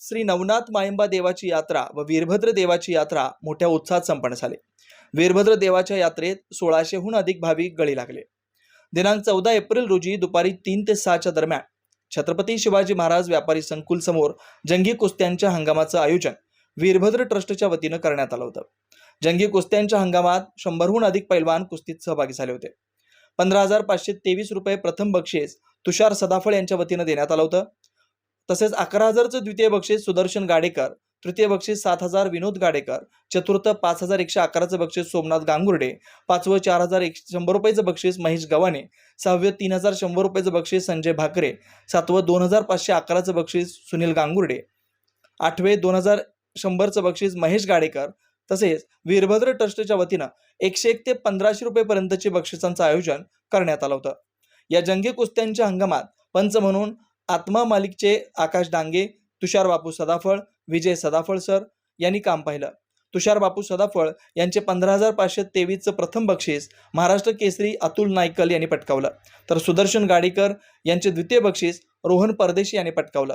श्री नवनाथ मायंबा देवाची यात्रा व वीरभद्र देवाची यात्रा मोठ्या उत्साहात संपन्न झाली. वीरभद्र देवाच्या यात्रेत सोळाशेहून अधिक भाविक गळी लागले. दिनांक चौदा एप्रिल रोजी दुपारी तीन ते सहाच्या दरम्यान छत्रपती शिवाजी महाराज व्यापारी संकुल समोर जंगी कुस्त्यांच्या हंगामाचं आयोजन वीरभद्र ट्रस्टच्या वतीनं करण्यात आलं होतं. जंगी कुस्त्यांच्या हंगामात शंभरहून अधिक पैलवान कुस्तीत सहभागी झाले होते. पंधरा हजार पाचशे तेवीस रुपये प्रथम बक्षीस तुषार सदाफळ यांच्या वतीनं देण्यात आलं होतं. तसेच अकरा हजारचं द्वितीय बक्षीस सुदर्शन गाडेकर तृतीय बक्षीस सात हजार विनोद गाडेकर चतुर्थ पाच हजार एकशे अकराचं बक्षीस सोमनाथ गांगुर्डे पाचवं चार हजार एक शंभर रुपयाचं बक्षीस महेश गवाने सहावे तीन हजार शंभर रुपयाचं बक्षीस संजय भाकरे सातवं दोन हजार पाचशे अकराचं बक्षीस सुनील गांगुर्डे आठवे दोन हजार शंभरचं बक्षीस महेश गाडेकर तसेच वीरभद्र ट्रस्टच्या वतीनं एकशे एक ते पंधराशे रुपयेपर्यंतचे बक्षिसांचं आयोजन करण्यात आलं होतं. या जंगी कुस्त्यांच्या हंगामात पंच म्हणून आत्मा मालिकचे आकाश डांगे तुषार बापू सदाफळ विजय सदाफळ सर यांनी काम पाहिलं. तुषार बापू सदाफळ यांचे पंधरा हजार पाचशे तेवीसचं प्रथम बक्षीस महाराष्ट्र केसरी अतुल नायकल यांनी पटकावलं. तर सुदर्शन गाडीकर यांचे द्वितीय बक्षीस रोहन परदेशी यांनी पटकावलं.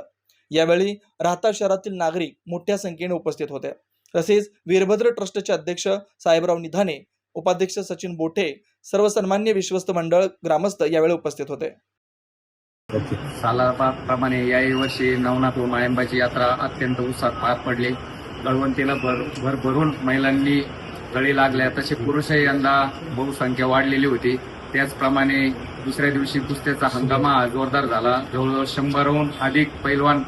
यावेळी राहता शहरातील नागरिक मोठ्या संख्येने उपस्थित होते. तसेच वीरभद्र ट्रस्टचे अध्यक्ष साहेबराव निधाने उपाध्यक्ष सचिन बोठे सर्व सन्मान्य विश्वस्त मंडळ ग्रामस्थ यावेळी उपस्थित होते. सालाप्रमाणे याही वर्षी नवनाथ व माळंबाची यात्रा अत्यंत उत्साहात पार पडली. गळवंतीला भर भरभरून महिलांनी गळी लागल्या. तसे पुरुषही यंदा बहुसंख्या वाढलेली होती. त्याचप्रमाणे दुसऱ्या दिवशी कुस्त्याचा हंगामा हा जोरदार झाला. जवळजवळ शंभरहून अधिक पैलवान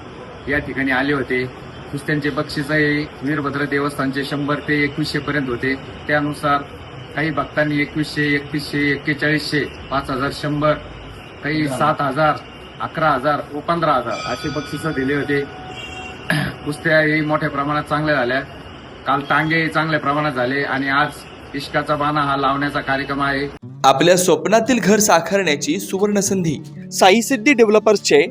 या ठिकाणी आले होते. कुस्त्यांचे बक्षीसही वीरभद्र देवस्थानचे शंभर ते एकवीसशे पर्यंत होते. त्यानुसार काही भक्तांनी एकवीसशे एकतीसशे एक्केचाळीसशे पाच हजार शंभर काही सात हजार अकरा हजार व पंधरा हजार असे बक्षिसं दिले होते. कुस्त्याही मोठ्या प्रमाणात चांगल्या झाल्या. काल टांगे चांगल्या प्रमाणात झाले आणि आज इश्काचा बाणा हा लावण्याचा कार्यक्रम आहे. आपल्या स्वप्नातील घर साकारण्याची सुवर्ण संधी साई सिद्धी डेव्हलपर्सचे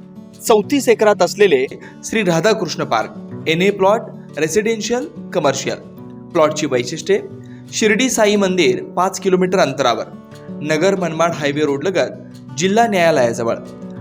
चौतीस एकरात असलेले Shri Radhakrishna park N A plot residential commercial प्लॉटची वैशिष्ट्ये शिर्डी साई मंदिर पाच किलोमीटर अंतरावर नगर मनमाड हायवे रोड लगत जिल्हा न्यायालयाजवळ.